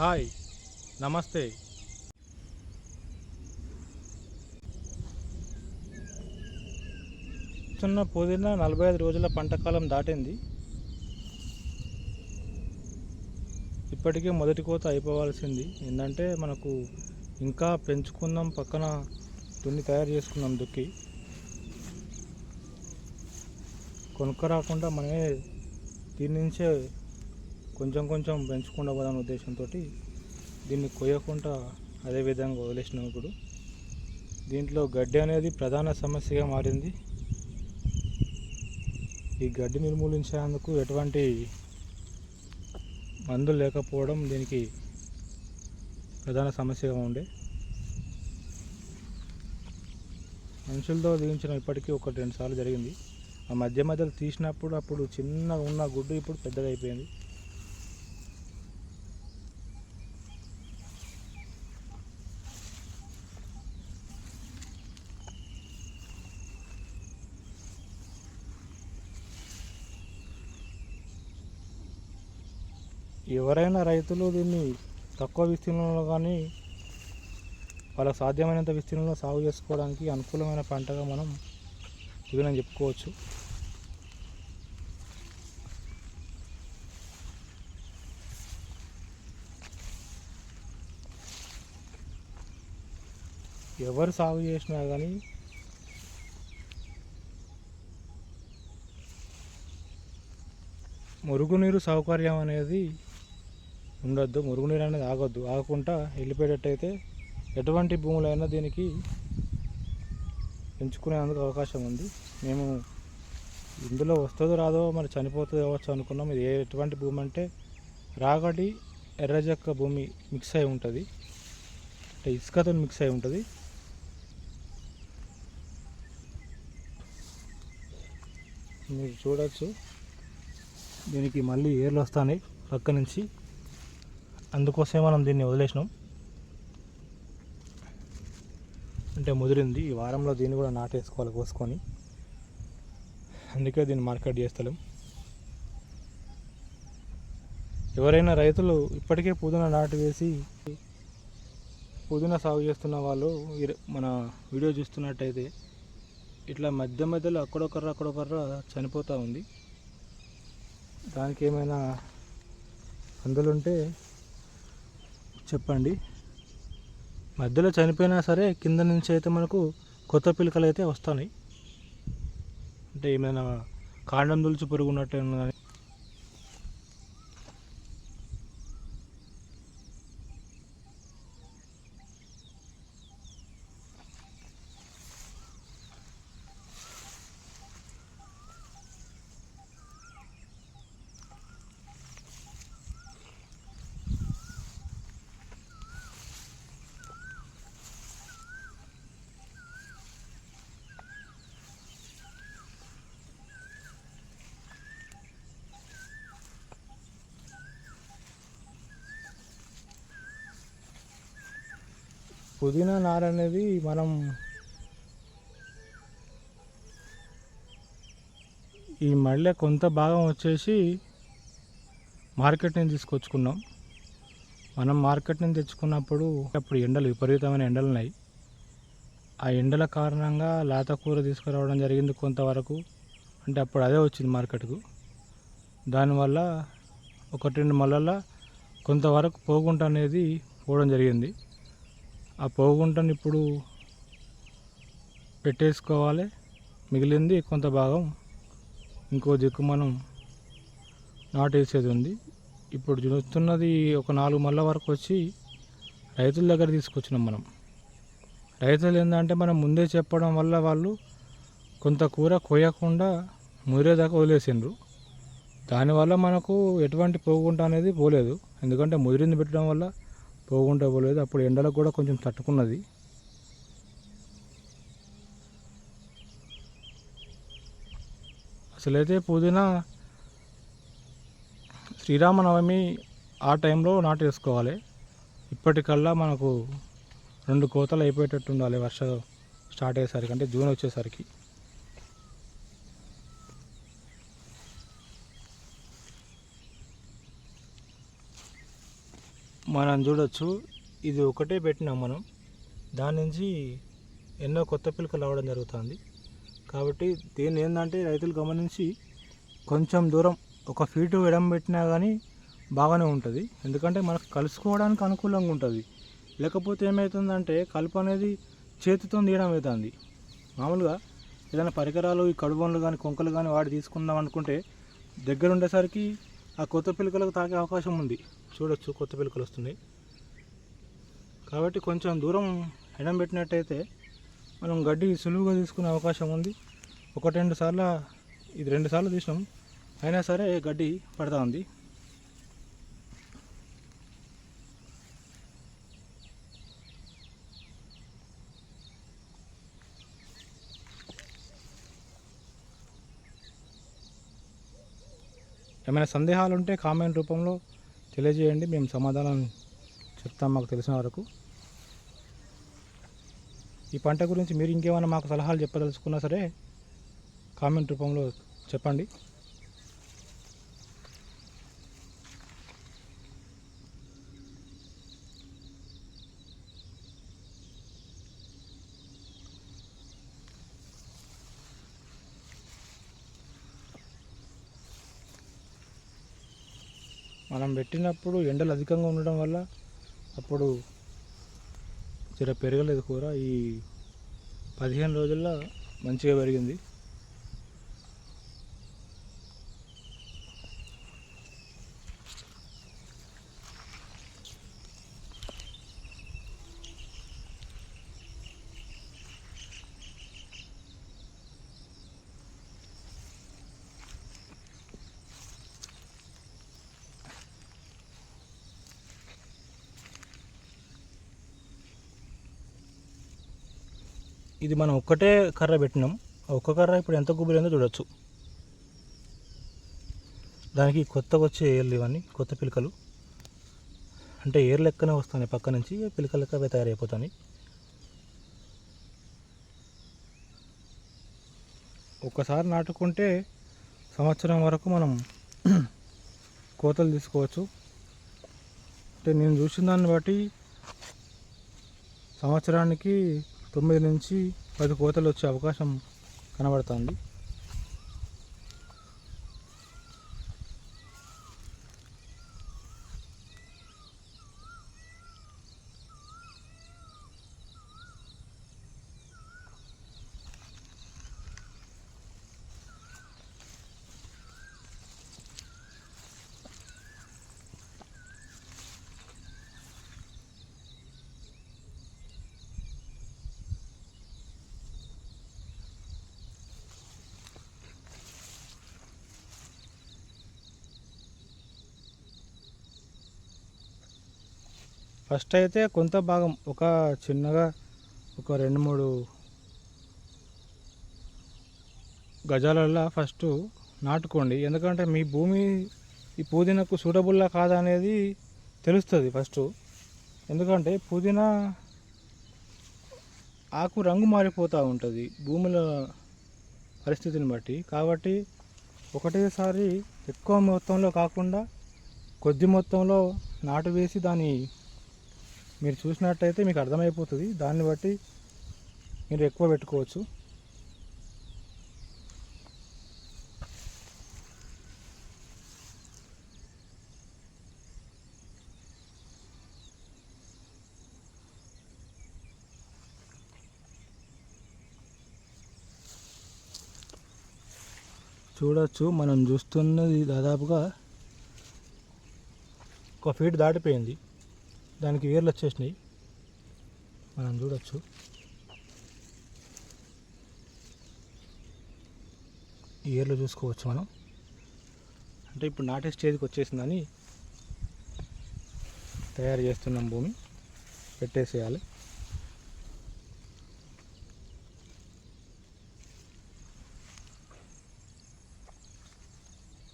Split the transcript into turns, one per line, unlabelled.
Hi నమస్తే. చిన్న పుదీనా నలభై ఐదు రోజుల పంటకాలం దాటింది. ఇప్పటికే మొదటి కోత అయిపోవాల్సింది. ఏంటంటే మనకు ఇంకా పెంచుకుందాం పక్కన దున్ని తయారు చేసుకుందాం దుక్కి. కొనుక్క రాకుండా మనమే దీని నుంచే కొంచెం కొంచెం పెంచుకుండా పోదాం ఉద్దేశంతో దీన్ని కొయ్యకుండా అదే విధంగా వదిలేసినాం ఇప్పుడు. దీంట్లో గడ్డి అనేది ప్రధాన సమస్యగా మారింది. ఈ గడ్డి నిర్మూలించేందుకు ఎటువంటి మందులు లేకపోవడం దీనికి ప్రధాన సమస్యగా ఉండే. మనుషులతో దించడం ఇప్పటికీ ఒకటి రెండు సార్లు జరిగింది. ఆ మధ్య మధ్యలో తీసినప్పుడు అప్పుడు చిన్నగా ఉన్న గుడ్డు ఇప్పుడు పెద్దగా ఎవరైనా రైతులు దీన్ని తక్కువ విస్తీర్ణంలో కానీ వాళ్ళకు సాధ్యమైనంత విస్తీర్ణంలో సాగు చేసుకోవడానికి అనుకూలమైన పంటగా మనం ఇదని చెప్పుకోవచ్చు. ఎవరు సాగు చేసినా కానీ మురుగునీరు సౌకర్యం అనేది ఉండొద్దు మురుగునీరు అనేది ఆగొద్దు. ఆగకుండా వెళ్ళిపోయేటట్టయితే ఎటువంటి భూములైనా దీనికి పెంచుకునేందుకు అవకాశం ఉంది. మేము ఇందులో వస్తుందో రాదో మరి చనిపోతుందో కావచ్చు అనుకున్నాం. ఇది ఎటువంటి భూమి అంటే రాగడి ఎర్రజక్క భూమి మిక్స్ అయి ఉంటుంది. అంటే ఇసుకతో మిక్స్ అయి ఉంటుంది. మీరు చూడవచ్చు దీనికి మళ్ళీ ఏర్లు వస్తాయి పక్క నుంచి అందుకోసమే మనం దీన్ని వదిలేసినాం. అంటే ముదిరింది. ఈ వారంలో దీన్ని కూడా నాటేసుకోవాలి కోసుకొని. అందుకే దీన్ని మార్కెట్ చేస్తలేం. ఎవరైనా రైతులు ఇప్పటికే పుదీనా నాటు వేసి పుదీనా సాగు చేస్తున్న వాళ్ళు మన వీడియో చూస్తున్నట్టయితే ఇట్లా మధ్య మధ్యలో అక్కడొకర్ర అక్కడొకర్ర చనిపోతూ ఉంది. దానికి ఏమైనా మందులుంటే చెప్పండి. మధ్యలో చనిపోయినా సరే కింద నుంచి అయితే మనకు కొత్త పిలకలు అయితే వస్తున్నాయి అంటే ఏమైనా కాండం దులుచు పురుగు ఉన్నట్టు పుదీనా నార అనేది మనం ఈ మళ్ళీ కొంత భాగం వచ్చేసి మార్కెట్ నుంచి తీసుకొచ్చుకున్నాం. మనం మార్కెట్ నుంచి తెచ్చుకున్నప్పుడు అప్పుడు ఎండలు విపరీతమైన ఎండలు ఉన్నాయి ఆ ఎండల కారణంగా లేత కూర తీసుకురావడం జరిగింది కొంతవరకు. అంటే అప్పుడు అదే వచ్చింది మార్కెట్కు. దానివల్ల ఒకటి రెండు మళ్ళా కొంతవరకు పోగుంట అనేది పోవడం జరిగింది. ఆ పోగుంటను ఇప్పుడు పెట్టేసుకోవాలి. మిగిలింది కొంత భాగం ఇంకో దిక్కు మనం నాటేసేది ఉంది ఇప్పుడు చూస్తున్నది ఒక నాలుగు మళ్ళ వరకు వచ్చి రైతుల దగ్గర తీసుకొచ్చినాం మనం. రైతులు ఏంటంటే మనం ముందే చెప్పడం వల్ల వాళ్ళు కొంత కూర కోయకుండా ముదిరేదాకా వదిలేసిండ్రు. దానివల్ల మనకు ఎటువంటి పోగుంట అనేది పోలేదు. ఎందుకంటే ముదిరింది పెట్టడం వల్ల పోగుంట పోలేదు. అప్పుడు ఎండలకు కూడా కొంచెం తట్టుకున్నది. అసలైతే పుదీనా శ్రీరామనవమి ఆ టైంలో నాటేసుకోవాలి. ఇప్పటికల్లా మనకు రెండు కోతలు అయిపోయేటట్టు ఉండాలి వర్షం స్టార్ట్ అయ్యేసరికి అంటే జూన్ వచ్చేసరికి. మనం చూడొచ్చు ఇది ఒకటే పెట్టినాం మనం. దాని నుంచి ఎన్నో కొత్త పిలకలు రావడం జరుగుతుంది. కాబట్టి దీన్ని ఏంటంటే రైతులు గమనించి కొంచెం దూరం ఒక ఫీటు ఎడం పెట్టినా కానీ బాగానే ఉంటుంది. ఎందుకంటే మనకు కలుసుకోవడానికి అనుకూలంగా ఉంటుంది. లేకపోతే ఏమవుతుందంటే కలుపు అనేది చేతితో తీయడం అవుతుంది. మామూలుగా ఏదైనా పరికరాలు ఈ కడుబొన్లు కానీ కొంకలు కానీ వాడి తీసుకుందాం అనుకుంటే దగ్గర ఉండేసరికి ఆ కొత్త పిలకలకు తాకే అవకాశం ఉంది. చూడొచ్చు కొత్త పిలుకలు వస్తున్నాయి. కాబట్టి కొంచెం దూరం ఎడం పెట్టినట్టయితే మనం గడ్డి సులువుగా తీసుకునే అవకాశం ఉంది. ఒకటి రెండు సార్లు ఇది రెండు సార్లు తీసినాం. అయినా సరే గడ్డి పడతా ఉంది. ఏమైనా సందేహాలు ఉంటే కామెంట్ రూపంలో తెలియజేయండి మేము సమాధానం చెప్తాం మాకు తెలిసిన వరకు. ఈ పంట గురించి మీరు ఇంకేమైనా మాకు సలహాలు చెప్పదలుచుకున్నా సరే కామెంట్ రూపంలో చెప్పండి. మనం పెట్టినప్పుడు ఎండలు అధికంగా ఉండడం వల్ల అప్పుడు జర పెరగలేదు కూర. ఈ పదిహేను రోజుల్లో మంచిగా పెరిగింది. ఇది మనం ఒక్కటే కర్ర పెట్టినాం. ఒక్క కర్ర ఇప్పుడు ఎంత గుబురైందో చూడొచ్చు. దానికి కొత్తగా వచ్చే ఏర్లు ఇవన్నీ కొత్త పిలకలు. అంటే ఏర్ లెక్కనే వస్తాయి పక్క నుంచి పిలకల లెక్క అవి తయారైపోతాయి. ఒక్కసారి నాటుకుంటే సంవత్సరం వరకు మనం కోతలు తీసుకోవచ్చు. అంటే నేను చూసిన దాన్ని బట్టి సంవత్సరానికి తొమ్మిది నుంచి పది కోతలు వచ్చే అవకాశం కనబడుతుంది. ఫస్ట్ అయితే కొంత భాగం ఒక చిన్నగా ఒక రెండు మూడు గజాలల్లో ఫస్ట్ నాటుకోండి. ఎందుకంటే మీ భూమి ఈ పుదీనాకు సూటబుల్లా కాదా అనేది తెలుస్తుంది ఫస్ట్. ఎందుకంటే పుదీనా ఆకు రంగు మారిపోతూ ఉంటుంది భూముల పరిస్థితిని బట్టి. కాబట్టి ఒకటేసారి ఎక్కువ మొత్తంలో కాకుండా కొద్ది మొత్తంలో నాటు వేసి దాని మీరు చూసినట్టయితే మీకు అర్థమైపోతుంది. దాన్ని బట్టి మీరు ఎక్కువ పెట్టుకోవచ్చు. చూడొచ్చు మనం చూస్తున్నది దాదాపుగా ఒక ఫీట్ దాటిపోయింది. దానికి వేర్లు వచ్చేసినాయి. మనం చూడొచ్చు. ఈ ఏర్లు చూసుకోవచ్చు మనం. అంటే ఇప్పుడు నాటే స్టేజ్కి వచ్చేసిందని తయారు చేస్తున్నాం భూమి. పెట్టేసేయాలి.